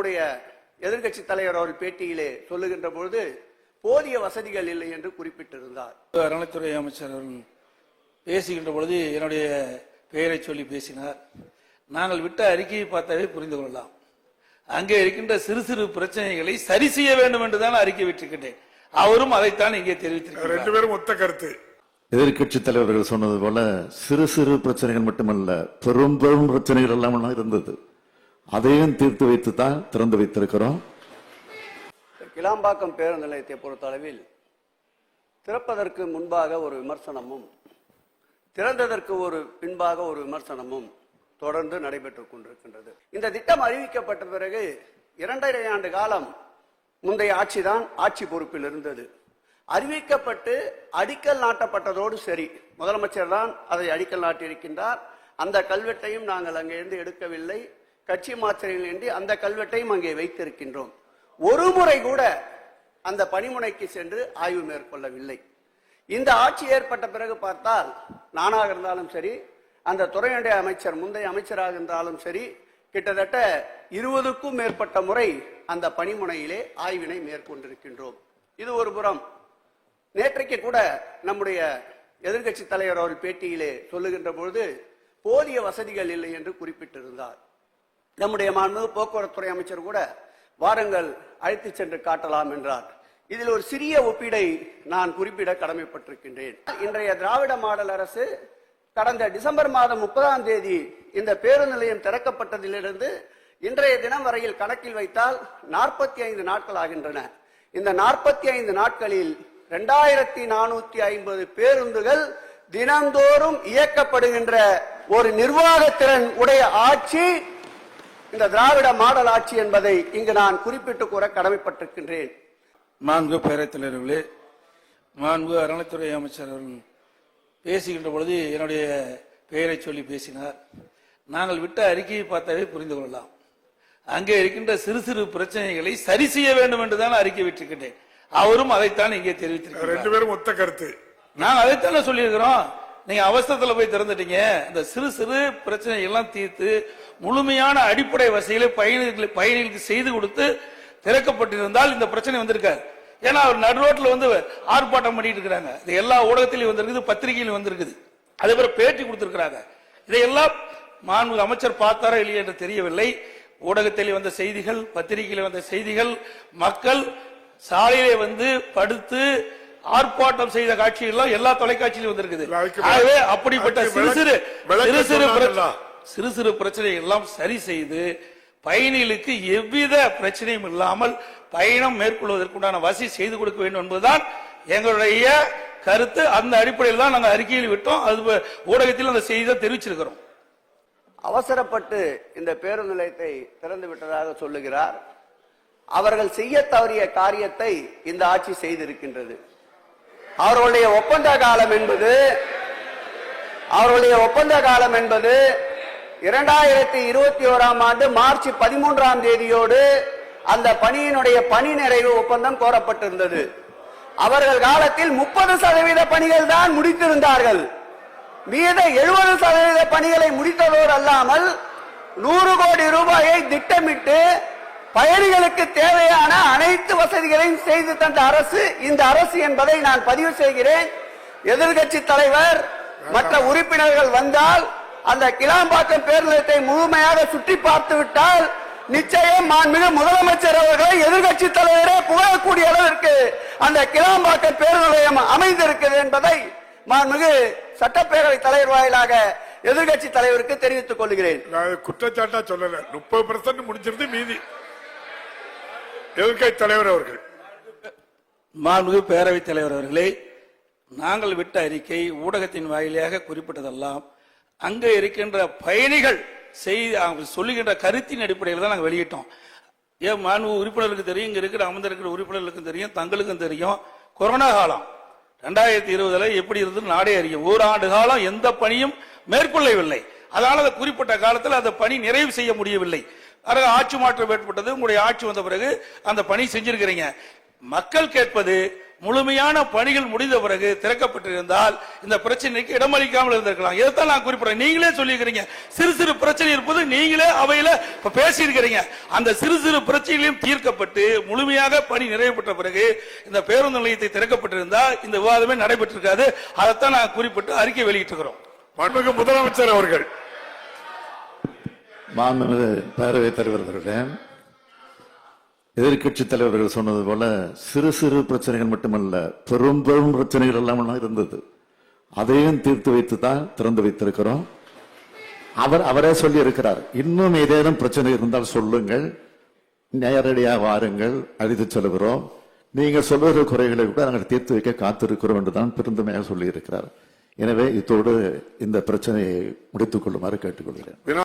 நம்முடைய எதிர்க்கட்சி தலைவர் அவர் பேட்டியிலே சொல்லுகின்ற பொழுது போதிய வசதிகள் இல்லை என்று குறிப்பிட்டிருந்தார். அறநிலைத்துறை அமைச்சர் அவர்கள் பேசுகின்ற பொழுது என்னுடைய பெயரை சொல்லி பேசினார். நாங்கள் விட்ட அறிக்கையை பார்த்தாவே புரிந்து கொள்ளலாம். அங்கே இருக்கின்ற சிறு சிறு பிரச்சனைகளை சரி செய்ய வேண்டும் என்றுதான் அறிக்கை விட்டிருக்கின்றேன். அவரும் அதைத்தான் இங்கே தெரிவித்திருக்கிறார். ரெண்டு பேரும் ஒத்த கருத்து. எதிர்க்கட்சி தலைவர்கள் சொன்னது போல சிறு சிறு பிரச்சனைகள் மட்டுமல்ல பெரும் பெரும் பிரச்சனைகள் எல்லாம் இருந்தது. அதையும் தீர்த்து வைத்து தான் திறந்து வைத்திருக்கிறோம். கிளாம்பாக்கம் பேருந்து நிலையத்தை பொறுத்தளவில் திறப்பதற்கு முன்பாக ஒரு விமர்சனமும் திறந்ததற்கு ஒரு பின்பாக ஒரு விமர்சனமும் தொடர்ந்து நடைபெற்றுக் கொண்டிருக்கின்றது. இந்த திட்டம் அறிவிக்கப்பட்ட பிறகு இரண்டரை ஆண்டு காலம் முந்தைய ஆட்சிதான் ஆட்சி பொறுப்பில் இருந்தது. அறிவிக்கப்பட்டு அடிக்கல் நாட்டப்பட்டதோடு சரி முதலமைச்சர் தான் அதை அடிக்கல் நாட்டியிருக்கின்றார். அந்த கல்வெட்டையும் நாங்கள் அங்கிருந்து எடுக்கவில்லை. கட்சி மாத்திரையின்றி அந்த கல்வெட்டையும் அங்கே வைத்திருக்கின்றோம். ஒரு முறை கூட அந்த பணிமுனைக்கு சென்று ஆய்வு மேற்கொள்ளவில்லை. இந்த ஆட்சி ஏற்பட்ட பிறகு பார்த்தால் நானாக இருந்தாலும் சரி அந்த துறையுடைய அமைச்சர் முந்தைய அமைச்சராக இருந்தாலும் சரி கிட்டத்தட்ட இருபதுக்கும் மேற்பட்ட முறை அந்த பணிமுனையிலே ஆய்வினை மேற்கொண்டிருக்கின்றோம். இது ஒரு புறம். நேற்றைக்கு கூட நம்முடைய எதிர்க்கட்சி தலைவர் அவர் பேட்டியிலே சொல்லுகின்ற பொழுது போதிய வசதிகள் இல்லை என்று குறிப்பிட்டிருந்தார். நம்முடைய மாண்பு போக்குவரத்துறை அமைச்சர் கூட வாருங்கள் அழைத்து சென்று காட்டலாம் என்றார். இதில் ஒரு சிறிய ஒப்பீடை நான் குறிப்பிட கடமைப்பட்டிருக்கின்றேன். இன்றைய திராவிட மாடல் அரசு கடந்த டிசம்பர் மாதம் முப்பதாம் தேதி இந்த பேருந்து நிலையம் திறக்கப்பட்டதிலிருந்து இன்றைய தினம் வரையில் கணக்கில் வைத்தால் நாற்பத்தி ஐந்து நாட்கள் ஆகின்றன. இந்த நாற்பத்தி ஐந்து நாட்களில் இரண்டாயிரத்தி நானூத்தி ஐம்பது பேருந்துகள் தினந்தோறும் இயக்கப்படுகின்ற ஒரு நிர்வாகத்திறன் உடைய ஆட்சி இந்த திராவிட மாடல் ஆட்சி என்பதை இங்கு நான் குறிப்பிட்டு கூற கடமைப்பட்டிருக்கின்றேன். மாண்பு பேரவைத் தலைவர்களே மாண்பு அறநிலைத்துறை அமைச்சர் அவர்கள் பேசுகின்ற பொழுது என்னுடைய பெயரை சொல்லி பேசினார். நாங்கள் விட்ட அறிக்கையை பார்த்தாவே புரிந்து கொள்ளலாம். அங்கே இருக்கின்ற சிறு சிறு பிரச்சனைகளை சரி செய்ய வேண்டும் என்றுதான் அறிக்கை விட்டிருக்கின்றேன். அவரும் அதைத்தான் இங்கே தெரிவித்திருக்கிறார். ரெண்டு பேரும் ஒத்த கருத்து. நாங்க அதைத்தானே சொல்லியிருக்கிறோம். நீங்க அவசரத்துல போய் திறந்துட்டீங்க. இந்த சிறு சிறு பிரச்சனை எல்லாம் தீர்த்து முழுமையான அடிப்படை வசதிகளை பயணிகளுக்கு பயணிகளுக்கு செய்து கொடுத்து திறக்கப்பட்டிருந்தால் இந்த பிரச்சனை வந்திருக்காது. ஏன்னா அவர் நடுரோட்டில் வந்து ஆர்ப்பாட்டம் பண்ணிட்டு இருக்கிறாங்க. இது எல்லா ஊடகத்திலையும் வந்திருக்குது பத்திரிகையிலும் வந்திருக்குது. அதே போல பேட்டி கொடுத்திருக்கிறாங்க. இதையெல்லாம் மாண்பு அமைச்சர் பார்த்தாரா இல்லையா என்று தெரியவில்லை. ஊடகத்தில் வந்த செய்திகள் பத்திரிகையில் வந்த செய்திகள் மக்கள் சாலையிலே வந்து படுத்து ஆர்ப்பாட்டம் செய்த காட்சிகள் எல்லா தொலைக்காட்சியிலும் வந்திருக்குது. ஆகவே அப்படிப்பட்ட சிறு சிறு சிறு சிறு. சிறு சிறு பிரச்சனை எல்லாம் சரி செய்து பயணிகளுக்கு எவ்வித பிரச்சனையும் இல்லாமல் பயணம் மேற்கொள்வதற்குண்டான வசதி செய்து கொடுக்க வேண்டும் என்பதுதான் எங்களுடைய கருத்து. அந்த அடிப்படையில் தான் நாங்கள் அறிக்கையில் விட்டோம். அது ஊடகத்தில் அந்த செய்தியை தெரிவிச்சிருக்கிறோம். அவசரப்பட்டு இந்த பேருந்து நிலையத்தை திறந்து விட்டதாக சொல்லுகிறார். அவர்கள் செய்ய தவறிய காரியத்தை இந்த ஆட்சி செய்திருக்கின்றது. அவர்களுடைய ஒப்பந்த காலம் என்பது அவர்களுடைய ஒப்பந்த காலம் என்பது இரண்டாயிரத்தி இருபத்தி ஓராம் ஆண்டு மார்ச் பதிமூன்றாம் தேதியோடு அந்த பணியினுடைய பணி நிறைவு ஒப்பந்தம் கோரப்பட்டிருந்தது. அவர்கள் காலத்தில் முப்பது சதவீத பணிகள் தான் முடித்திருந்தார்கள். மீத எழுபது சதவீத பணிகளை முடித்ததோடு அல்லாமல் நூறு கோடி ரூபாயை திட்டமிட்டு பயணிகளுக்கு தேவையான அனைத்து வசதிகளையும் செய்து தந்த அரசு இந்த அரசு என்பதை நான் பதிவு செய்கிறேன். எதிர்க்கட்சி தலைவர் மற்ற உறுப்பினர்கள் வந்தால் அந்த கிளாம்பாக்கம் பேருந்தத்தை முழுமையாக சுற்றி பார்த்து விட்டால் நிச்சயம் மாண்புமிகு முதலமைச்சர் அவர்களை எதிர்க்கட்சி தலைவரே புகழக்கூடிய அளவிற்கு அந்த கிளாம்பாக்கம் பேருந்து நிலையம் அமைந்திருக்கிறது என்பதை மாண்புமிகு சட்டப்பேரவை தலைவர் வாயிலாக எதிர்க்கட்சி தலைவருக்கு தெரிவித்துக் கொள்கிறேன். நான் குற்றச்சாட்டா சொல்லல. முப்பது பெர்சன்ட் முடிஞ்சிருந்து மீதி. எதிர்க்கட்சி தலைவர் அவர்கள். மாண்புமிகு பேரவைத் தலைவர் அவர்களே நாங்கள் விட்ட அறிக்கை ஊடகத்தின் வாயிலாக குறிப்பிட்டதெல்லாம் அங்கே இருக்கின்ற பயணிகள் செய்தி அவங்க சொல்லுகின்ற கருத்தின் அடிப்படையில் தான் நாங்கள் வெளியிட்டோம். ஏன் மாண்பு உறுப்பினர்களுக்கு தெரியும் இங்கே இருக்கிற அமர்ந்திருக்கிற உறுப்பினர்களுக்கும் தெரியும் தங்களுக்கும் தெரியும். கொரோனா காலம் ரெண்டாயிரத்தி இருபதுல எப்படி இருந்தது நாடே அறியும் ஓராண்டு காலம் எந்த பணியும் மேற்கொள்ளவில்லை. அதனால அந்த குறிப்பிட்ட காலத்தில் அந்த பணி நிறைவு செய்ய முடியவில்லை. பிறகு ஆட்சி மாற்றம் ஏற்பட்டது உங்களுடைய ஆட்சி வந்த பிறகு அந்த பணி செஞ்சிருக்கிறீங்க. மக்கள் கேட்பது முழுமையான பணிகள் முடிந்த பிறகு திறக்கப்பட்டிருந்தால் இந்த பிரச்சனைக்கு இடமளிக்காமல் இருந்திருக்கலாம். இதைத்தான் நான் குறிப்பிடறேன். நீங்களே சொல்லியிருக்கிறீங்க. சிறு சிறு பிரச்சனை இருப்பது நீங்களே அவையில இப்ப பேசியிருக்கிறீங்க. அந்த சிறு சிறு பிரச்சனைகளையும் தீர்க்கப்பட்டு முழுமையாக பணி நிறைவு பெற்ற பிறகு இந்த பேருந்து நிலையத்தை திறக்கப்பட்டிருந்தால் இந்த விவாதமே நடைபெற்றிருக்காது. அதைத்தான் நான் குறிப்பிட்டு அறிக்கை வெளியிட்டிருக்கிறோம். முதலமைச்சர் அவர்கள் மாண்புமிகு பேரவைத் தலைவர் அவர்களே தலைவர்கள் சொன்னது போல சிறு சிறு பிரச்சனைகள் மட்டுமல்ல பெரும் பெரும் பிரச்சனைகள் எல்லாம் இருந்தது. அதையும் தீர்த்து வைத்து தான் திறந்து வைத்திருக்கிறோம். அவர் அவரே சொல்லி இருக்கிறார் இன்னும் ஏதேனும் பிரச்சனை இருந்தால் சொல்லுங்கள் நேரடியாக வாருங்கள் அழைத்து செல்கிறோம். நீங்கள் சொல்லுகிற குறைகளை கூட நாங்கள் தீர்த்து வைக்க காத்திருக்கிறோம் என்று தான் பெருந்தமையாக சொல்லி இருக்கிறார் எனவே இத்தோடு இந்த பிரச்சனையை முடித்துக் கொள்ளுமாறு கேட்டுக்கொள்கிறேன்.